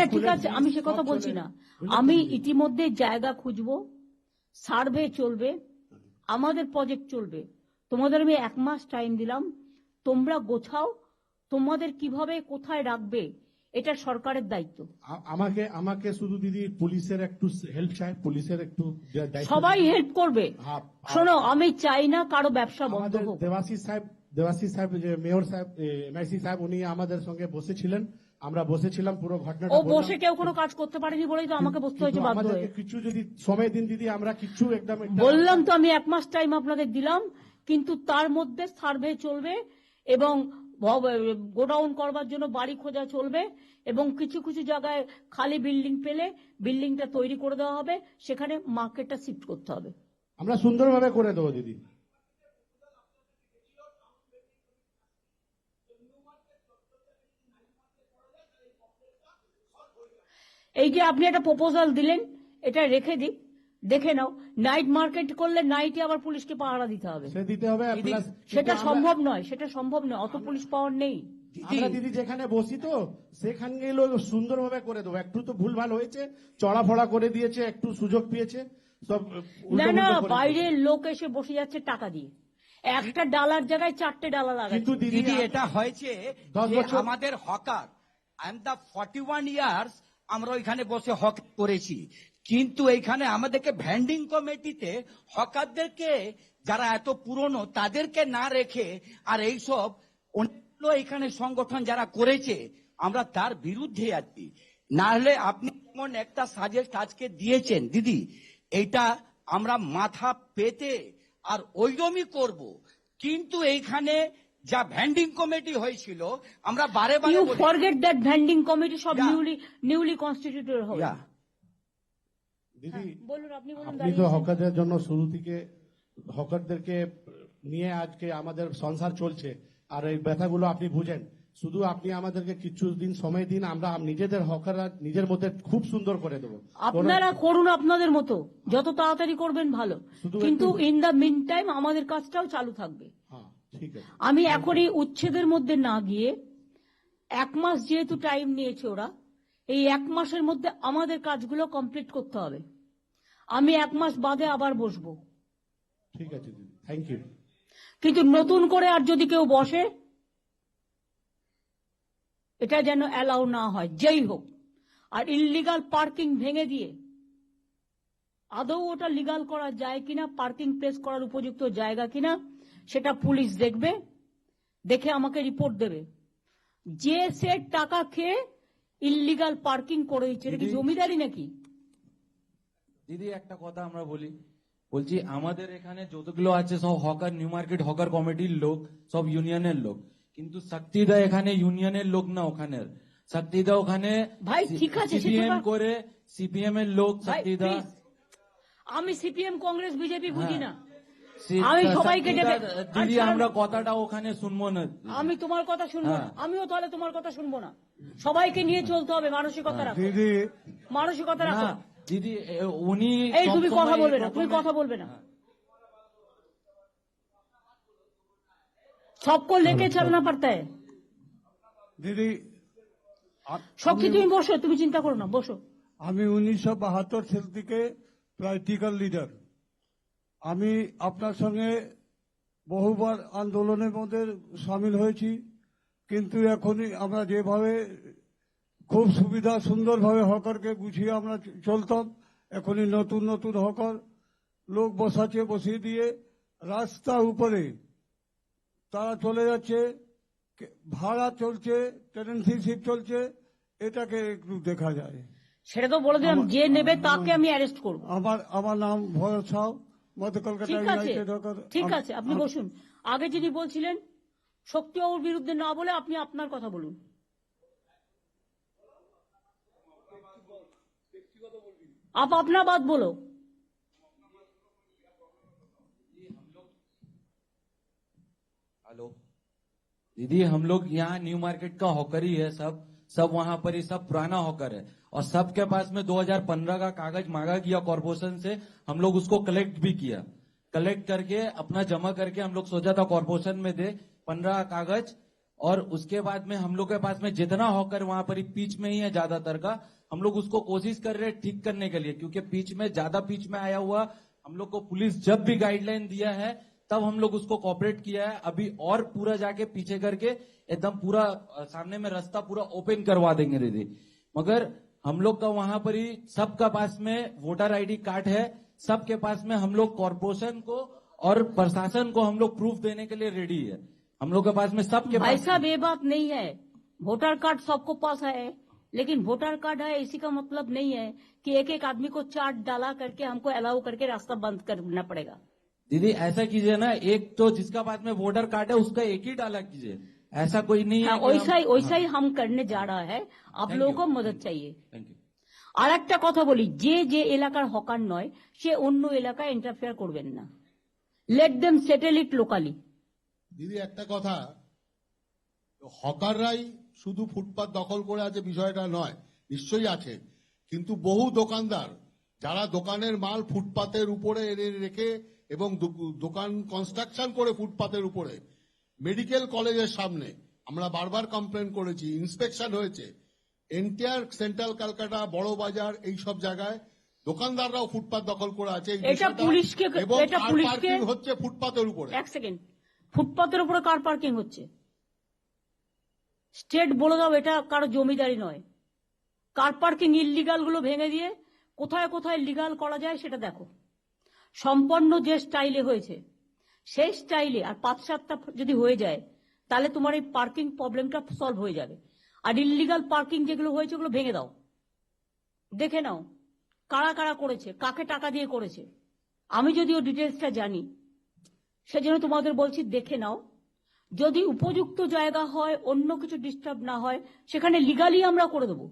না ঠিক আছে আমি সে কথা বলছি না। আমি ইতিমধ্যে জায়গা খুঁজবো সার্ভে চলবে আমাদের প্রজেক্ট চলবে। তোমাদের আমি এক মাস টাইম দিলাম তোমরা গোছাও তোমাদের কীভাবে কোথায় রাখবে এটা সরকারের দায়িত্ব। আমাকে আমাকে শুধু দিদি পুলিশের একটু হেল্প চাই পুলিশের একটু সবাই হেল্প করবে। শোনো আমি চাই না কারও ব্যবসা বন্ধ হোক। দেবাশিস সাহেব দেবাশিস সাহেব মেয়র সাহেব এমআইসি সাহেব উনি আমাদের সঙ্গে বসেছিলেন। আমরা বসেছিলাম পুরো ঘটনাটা ও বসে কেউ কোনো কাজ করতে পারেনি বলেই তো আমাকে বসতে হয়েছে বাধ্য হয়ে। কিছু যদি সময় দিন দিদি আমরা কিছু একদম বললাম তো আমি এক মাস টাইম আপনাদের দিলাম কিন্তু তার মধ্যে সার্ভে চলবে এবং গোডাউন করবার জন্য বাড়ি খোঁজা চলবে এবং কিছু কিছু জায়গায় খালি বিল্ডিং পেলে বিল্ডিংটা তৈরি করে দেওয়া হবে সেখানে মার্কেটটা শিফট করতে হবে। আমরা সুন্দরভাবে করে দেবো দিদি। এই যে আপনি একটা প্রপোজাল দিলেন এটা রেখে দিক দেখে নাও নাইট মার্কেট করলে নাইটে আবার পুলিশকে পাহারা দিতে হবে। দিতে হবে সেটা সম্ভব নয় সেটা সম্ভব নয় অত পুলিশ পাওয়ার নেই। আমরা দিদি যেখানে বসি তো সেখানে সুন্দরভাবে করে দেবো। একটু তো ভুল ভালো হয়েছে চড়া ফড়া করে দিয়েছে একটু সুযোগ পেয়েছে সব না না বাইরের লোক এসে বসে যাচ্ছে টাকা দিয়ে। একটা ডালার জায়গায় চারটে ডালা দিয়েছে। লাগাচ্ছে। কিন্তু দিদি দিদি এটা হয়েছে আমাদের hawker I am the forty one years আমরা ওইখানে বসে হক করেছি। কিন্তু এইখানে আমাদেরকে ভ্যান্ডিং কমিটিতে হকারদেরকে যারা এত পুরনো, তাদেরকে না রেখে আর এইসব অন্য এখানে সংগঠন যারা করেছে, আমরা তার বিরুদ্ধে আছি। না হলে আপনি এমন একটা সাজেস্ট আজকে দিয়েছেন, দিদি এটা আমরা মাথা পেতে আর ওইরকমই করব। কিন্তু এইখানে যা ভ্যান্ডিং কমিটি হয়েছিল আমরা বারে বারে you forget that vending committee সব নিউলি নিউলি কনস্টিটিউটেড হবে দিদি বলুন আপনি বলুন আপনি তো হকারদের জন্য শুরু থেকে হকারদেরকে নিয়ে আজকে আমাদের সংসার চলছে আর এই ব্যথাগুলো আপনি বুঝেন। শুধু আপনি আমাদেরকে কিছু দিন সময় দিন আমরা নিজেদের হকাররা নিজের মধ্যে খুব সুন্দর করে দেবো। আপনারা করুন আপনাদের মতো যত তাড়াতাড়ি করবেন ভালো। শুধু কিন্তু ইন দ্য মিন টাইম আমাদের কাজটাও চালু থাকবে। হ্যাঁ ঠিক আছে। আমি এখনই উচ্ছেদের মধ্যে না গিয়ে এক মাস যেহেতু টাইম নিয়েছে ওরা এই এক মাসের মধ্যে আমাদের কাজগুলো কমপ্লিট করতে হবে। আমি এক মাস বাদে আবার বসবো। ঠিক আছে থ্যাংক ইউ কিন্তু নতুন করে আর যদি কেউ বসে এটা যেন অ্যালাউ না হয় যেই হোক। আর ইললিগাল পার্কিং ভেঙে দিয়ে আদৌ ওটা লিগাল করা যায় কিনা পার্কিং প্লেস করার উপযুক্ত জায়গা কিনা সেটা পুলিশ দেখবে দেখে আমাকে রিপোর্ট দেবে। যে সে টাকা খেয়ে ইললিগাল পার্কিং করে দিচ্ছে এটা কি জমিদারি নাকি? দিদি একটা কথা আমরা বলি। বলছি আমাদের এখানে যতগুলো আছে সব হকার নিউ মার্কেট হকার কমিটির লোক সব ইউনিয়নের লোক। কিন্তু শক্তিদা এখানে ইউনিয়নের লোক না ওখানের। শক্তিদা ওখানে ভাই, ঠিক আছে, সিপিএম করে সিপিএম এর লোক শক্তিদা আমি সিপিএম কংগ্রেস বিজেপি বুঝি না। সি- আমি সবাইকে শক্তিদা, ডেকে- দিদি আর আমরা ছাড়ো। কথাটা ওখানে শুনবো না আমি তোমার কথা শুনবো না হ্যাঁ। আমিও তাহলে তোমার কথা শুনবো না সবাইকে নিয়ে চলতে হবে মানসিকতা রাখো দিদি মানসিকতা না রাখো দিদি এ, উনি এই তুমি সবসময় কথা বলবে না তুমি প্রথমে- কথা বলবে না सबको लेके चलना पड़ता है দিদি আ- শক্তি আমি- তুমি বসো তুমি চিন্তা করো না বসো আমি উনিশশো বাহাত্তর সাল থেকে প্র্যাকটিক্যাল লিডার আমি আপনার সঙ্গে বহুবার আন্দোলনের মধ্যে সামিল হয়েছি কিন্তু এখনই আমরা যেভাবে খুব সুবিধা সুন্দরভাবে হকারকে গুছিয়ে আমরা চলতাম এখনই নতুন নতুন হকার লোক বসাচ্ছে বসিয়ে দিয়ে রাস্তা উপরে তারা চলে যাচ্ছে ভাড়া চলছে টেনেন্সিশিপ চলছে এটাকে একটু দেখা যায়। সেটা তো বলে দিলাম যে নেবে তাকে আমি অ্যারেস্ট করব। আমার আমার নাম ভরত সাউ ঠিক আছে ইউনাইটেড হকার ঠিক আম- আছে আপনি আম- বসুন আগে যিনি বলছিলেন শক্তিবাবুর বিরুদ্ধে না বলে আপনি আপনার কথা বলুন आप अपना बात बोलो हेलो दीदी हम लोग यहाँ न्यू मार्केट का हॉकर ही है सब सब वहाँ पर ही सब पुराना हॉकर है। और सबके पास में 2015 का कागज़ मांगा गया कॉर्पोरेशन से, हम लोग उसको कलेक्ट भी किया। कलेक्ट करके, अपना जमा करके हम लोग सोचा था कॉर्पोरेशन में दे पंद्रह कागज़, और उसके बाद में हम लोग के पास में जितना हॉकर वहाँ पर ही पीच में ही है ज़्यादातर का, हम लोग उसको कोशिश कर रहे हैं ठीक करने के लिए, क्योंकि पीच में, ज़्यादा पीच में आया हुआ, हम लोग को पुलिस जब भी गाइडलाइन दिया है तब हम लोग उसको कॉपरेट किया है। अभी और पूरा जाके पीछे करके एकदम पूरा सामने में रास्ता पूरा ओपन करवा देंगे दीदी। मगर हम लोग का वहाँ पर ही सबका पास में वोटर आईडी कार्ड है। सबके पास में हम लोग कॉरपोरेशन को और प्रशासन को हम लोग प्रूफ देने के लिए रेडी है। हम लोग के पास में सबके पास ऐसा बे बात नहीं है। वोटर कार्ड सबको पास है लेकिन वोटर कार्ड है इसी का मतलब नहीं है कि एक एक आदमी को चार्ट डाला करके हमको अलाउ करके रास्ता बंद करना पड़ेगा। दीदी ऐसा कीजिए ना एक तो जिसका पास में वोटर कार्ड है उसका एक ही डाला कीजिए ऐसा कोई नहीं है हाँ, कि हम- वैसा ही वैसा ही हम करने जा रहा है आप Thank लोगों you. को मदद चाहिए Thank you. আর একটা কথা বলি যে যে এলাকার হকার নয় সে অন্য এলাকায় ইন্টারফেয়ার করবেন না let them settle it locally দিদি একটা কথা হকাররাই শুধু ফুটপাত দখল করে আছে বিষয়টা নয় নিশ্চয়ই আছে কিন্তু বহু দোকানদার যারা দোকানের মাল ফুটপাতের উপরে এনে রেখে এবং দোকান কনস্ট্রাকশন করে ফুটপাতের উপরে মেডিকেল কলেজের সামনে আমরা বারবার কমপ্লেন করেছি ইন্সপেকশন হয়েছে। এনটিআর সেন্ট্রাল ক্যালকাটা বড় বাজার এই সব জায়গায় দোকানদাররাও ফুটপাত দখল করে আছে। এটা পুলিশকে- এটা পুলিশকে- হচ্ছে ফুটপাতের উপরে। এক সেকেন্ড ফুটপাতের উপরে কার পার্কিং হচ্ছে। স্টেট বলে দাও এটা কারও জমিদারি নয়। কার পার্কিং ইলিগালগুলো ভেঙে দিয়ে কোথায় কোথায় লিগাল করা যায় সেটা দেখো। সম্পন্ন যে স্টাইলে হয়েছে, সেই স্টাইলে আর পাঁচ সাতটা যদি হয়ে যায়, তাহলে তোমার এই পার্কিং প্রবলেমটা সলভ হয়ে যাবে। আর ইলিগাল পার্কিং যেগুলো হয়েছে, ওগুলো ভেঙে দাও। দেখে নাও, কারা কারা করেছে, কাকে টাকা দিয়ে করেছে। আমি যদিও ডিটেলসটা জানি, সেজন্য তোমাদের বলছি দেখে নাও। যদি উপযুক্ত জায়গা হয়, অন্য কিছু ডিস্টার্ব না হয়, সেখানে লিগালি আমরা করে দেবো।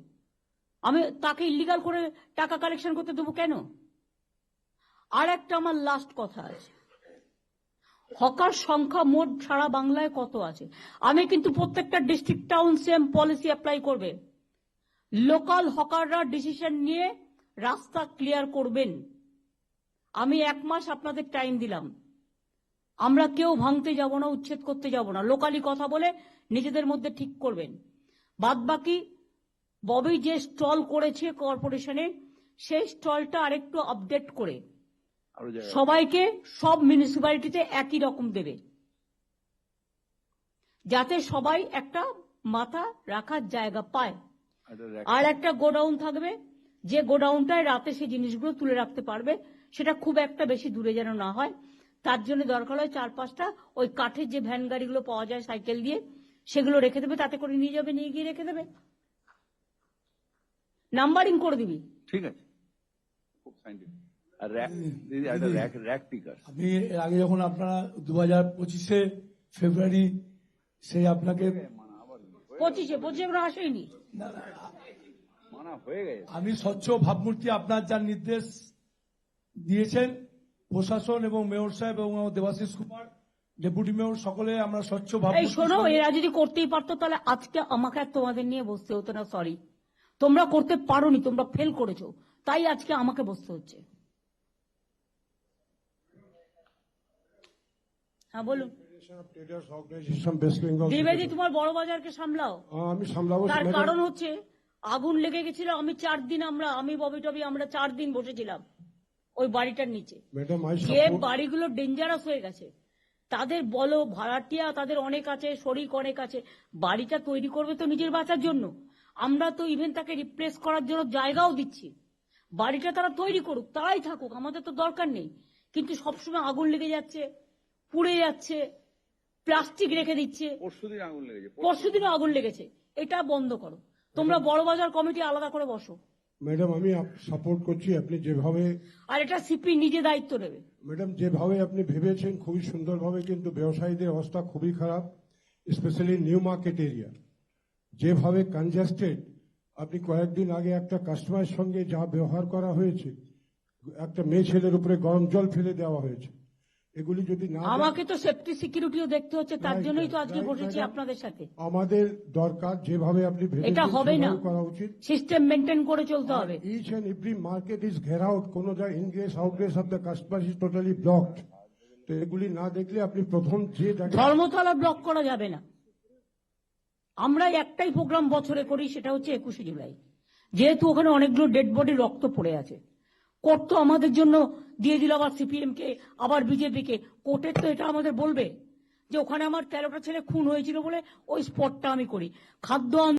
আমি তাকে ইলিগাল করে টাকা কালেকশন করতে দেবো কেন? আর একটা আমার লাস্ট কথা আছে। হকার সংখ্যা মোট সারা বাংলায় কত আছে? আমি কিন্তু প্রত্যেকটা district town same policy apply করবে। লোকাল হকাররা ডিসিশন নিয়ে রাস্তা ক্লিয়ার করবেন। আমি এক মাস আপনাদের টাইম দিলাম। আমরা কেউ ভাঙতে যাব না, উচ্ছেদ করতে যাব না। লোকালি কথা বলে নিজেদের মধ্যে ঠিক করবেন। বাদ বাকি ববি যে স্টল করেছে কর্পোরেশনে সেই স্টলটা আরেকটু আপডেট করে। সবাইকে সব মিউনিসিপ্যালিটিতে একই রকম দেবে। যাতে সবাই একটা মাথা রাখার জায়গা পায়। আর একটা গোডাউন থাকবে যে গোডাউনটায় রাতে সেই জিনিসগুলো তুলে রাখতে পারবে সেটা খুব একটা বেশি দূরে যেন না হয়। তার জন্য দরকার হয় চার পাঁচটা ওই কাঠের যে ভ্যান গাড়িগুলো পাওয়া যায় সাইকেল দিয়ে সেগুলো রেখে দেবে তাতে করে নিয়ে যাবে নিয়ে গিয়ে রেখে দেবে। নাম্বারিং করে দিবি। ঠিক আছে। খুব সাইন্টিফিক আর র্যাক দিদি একটা র্যাক র্যাক পিকার আমি এর আগে যখন আপনারা দু হাজার পঁচিশে ফেব্রুয়ারি সেই আপনাকে পঁচিশে পঁচিশে আমরা আসেনি। মানা হয়ে আমি স্বচ্ছ ভাবমূর্তি আপনার যার নির্দেশ দিয়েছেন প্রশাসন এবং মেয়র সাহেব এবং দেবাশিস কুমার ডেপুটি মেয়র সকলে আমরা স্বচ্ছ এই ভাবমূর্তি শোনো এরা যদি করতেই পারতো তাহলে আজকে আমাকে আর তোমাদের নিয়ে বসতে হতো না সরি তোমরা করতে পারোনি তোমরা ফেল করেছ। তাই আজকে আমাকে বসতে হচ্ছে। হ্যাঁ বলুন। ট্রেডার্স অর্গানাইজেশন ওয়েস্ট বেঙ্গল দ্বিবেদী তোমার বড় বাজারকে সামলাও। আমি সামলাবো তার কারণ হচ্ছে আগুন লেগে গেছিল আমি চার দিন আমরা আমি ববি টবি আমরা চার দিন বসেছিলাম ওই বাড়িটার নিচে। যে বাড়িগুলো ডেঞ্জারাস হয়ে গেছে তাদের বলো ভাড়াটিয়া তাদের অনেক আছে শরিক অনেক আছে বাড়িটা তৈরি করবে তো নিজের বাঁচার জন্য। আমরা তো ইভেন তাকে রিপ্লেস করার জন্য জায়গাও দিচ্ছি। বাড়িটা তারা তৈরি করুক তারাই থাকুক আমাদের তো দরকার নেই। কিন্তু সবসময় আগুন লেগে যাচ্ছে পুড়ে যাচ্ছে প্লাস্টিক রেখে দিচ্ছে। পরশুদিন আগুন লেগেছে পরশুদিনও আগুন লেগেছে এটা বন্ধ করো। তোমরা বড় বাজার কমিটি আলাদা করে বসো। ম্যাডাম আমি সাপোর্ট করছি আপনি যেভাবে আর এটা সিপি নিজে দায়িত্ব নেবে। ম্যাডাম যেভাবে আপনি ভেবেছেন খুবই সুন্দরভাবে কিন্তু ব্যবসায়ীদের অবস্থা খুবই খারাপ স্পেশালি নিউ মার্কেট এরিয়া যেভাবে কনজাস্টেড আপনি কয়েকদিন আগে একটা কাস্টমারের সঙ্গে যা ব্যবহার করা হয়েছে একটা মেয়ে ছেলের উপরে গরম জল ফেলে দেওয়া হয়েছে। এগুলি যদি না আমাকে তো সেফটি সিকিউরিটিও দেখতে হচ্ছে তার জন্যই তো আজকে বসেছি আপনাদের সাথে। আমাদের দরকার যেভাবে আপনি এটা হবে না। করা উচিত। সিস্টেম মেনটেন করে চলতে হবে। each and every market is ঘেরাও কোনো যা ingress outgress of the customer is totally blocked তো এগুলি না দেখলে আপনি প্রথম যে ধর্মতলা ব্লক করা যাবে না। আমরা একটাই প্রোগ্রাম বছরে করি, সেটা হচ্ছে একুশে জুলাই। যেহেতু ওখানে অনেকগুলো ডেড বডি রক্ত পড়ে আছে। কোর্ট তো আমাদের জন্য দিয়ে দিল আবার সিপিএম কে, আবার বিজেপি কে। কোর্টের তো এটা আমাদের বলবে যে, ওখানে আমার তেরোটা ছেলে খুন হয়েছিল বলে ওই স্পটটা আমি করি। খাদ্য